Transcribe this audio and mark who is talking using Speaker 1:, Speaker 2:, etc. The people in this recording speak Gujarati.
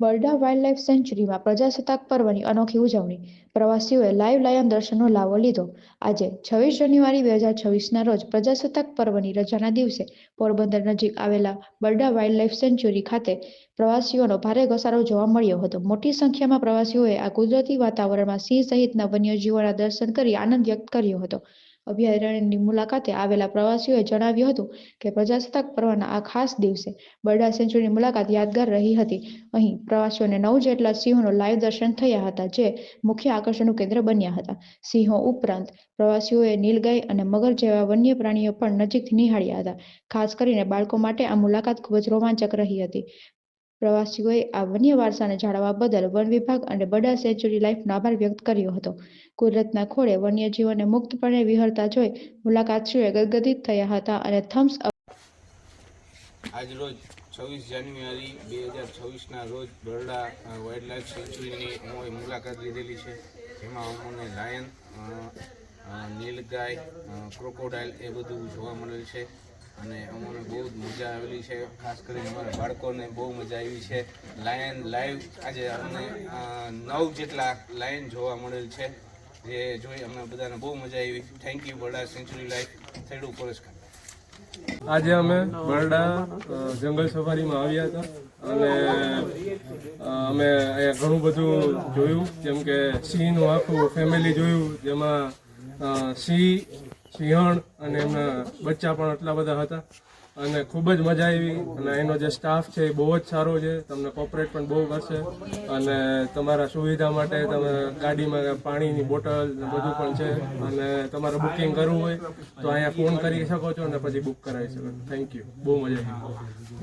Speaker 1: બરડા વાઇલ્ડલાઇફ સેન્ચ્યુરીમાં પ્રજાસત્તાક પર્વની અનોખી ઉજવણી. પ્રવાસીઓએ લાઈવ લાયન દર્શનનો લાવો લીધો. આજે છવ્વીસ જાન્યુઆરી બે હજાર છવ્વીસના રોજ પ્રજાસત્તાક પર્વની રજાના દિવસે પોરબંદર નજીક આવેલા બરડા વાઇલ્ડલાઇફ સેન્ચ્યુરી ખાતે પ્રવાસીઓનો ભારે ઘસારો જોવા મળ્યો હતો. મોટી સંખ્યામાં પ્રવાસીઓએ આ કુદરતી વાતાવરણમાં સિંહ સહિતના વન્યજીવોના દર્શન કરી આનંદ વ્યક્ત કર્યો હતો. અભયારણ્યની મુલાકાતે આવેલા પ્રવાસીઓએ જણાવ્યું હતું કે પ્રજાસત્તાક પર્વના આ ખાસ દિવસે બરડા સેન્ચુરીની મુલાકાત યાદગાર રહી હતી. અહીં પ્રવાસીઓને નવ જેટલા સિંહોનો લાઈવ દર્શન થયા હતા જે મુખ્ય આકર્ષણનું કેન્દ્ર બન્યા હતા. સિંહો ઉપરાંત પ્રવાસીઓએ નીલગાય અને મગર જેવા વન્ય પ્રાણીઓ પણ નજીકથી નિહાળ્યા હતા. ખાસ કરીને બાળકો માટે આ મુલાકાત ખૂબ જ રોમાંચક રહી હતી. પ્રવાસીઓએ આ વન્ય વારસાને જાળવવા બદલ વન વિભાગ અને બરડા સેન્ચ્યુરી લાઈફનો આભાર વ્યક્ત કર્યો હતો. કુદરતના ખોળે વન્યજીવોને મુક્તપણે વિહરતા જોઈ મુલાકાતીઓએ ગદગદિત થયા હતા અને થમ્સ અપ
Speaker 2: આજરોજ છવ્વીસ જાન્યુઆરી બે હજાર છવ્વીસના રોજ બરડા વાઇલ્ડ વાઇલ્ડલાઇફ સેન્ચુરીની અમે મુલાકાત લીધેલી છે. જેમાં અમને લાયન નીલગાય ક્રોકોડાઇલ એ બધું જોવા મળેલ છે. અને અમને બહુ જ મજા આવેલી છે, ખાસ કરીને અમારા બાળકોને બહુ મજા આવી છે. લાયન લાઈવ આજે અમને નવ જેટલા લાયન જોવા મળેલ છે. જે જોઈ અમને બધાને બહુ મજા આવી. Thank you Barda century life થેડુ પુરસ્કાર
Speaker 3: આજે અમે બરડા જંગલ સફારીમાં આવ્યા હતા. અને અમે અહીંયા ઘણું બધું જોયું. જેમ કે સિંહનું આખું ફેમિલી જોયું. જેમાં સિંહ સિંહણ અને એમના બચ્ચા પણ એટલા બધા હતા. અને ખૂબ જ મજા આવી. અને એનો જે સ્ટાફ છે એ બહુ જ સારો છે. તમને કોપરેટ પણ બહુ કરશે. અને તમારા સુવિધા માટે તમે ગાડીમાં પાણીની બોટલ બધું પણ છે. અને તમારે બુકિંગ કરવું હોય તો અહીંયા ફોન કરી શકો છો અને પછી બુક કરાવી શકો થેન્ક યુ બહુ મજા આવી.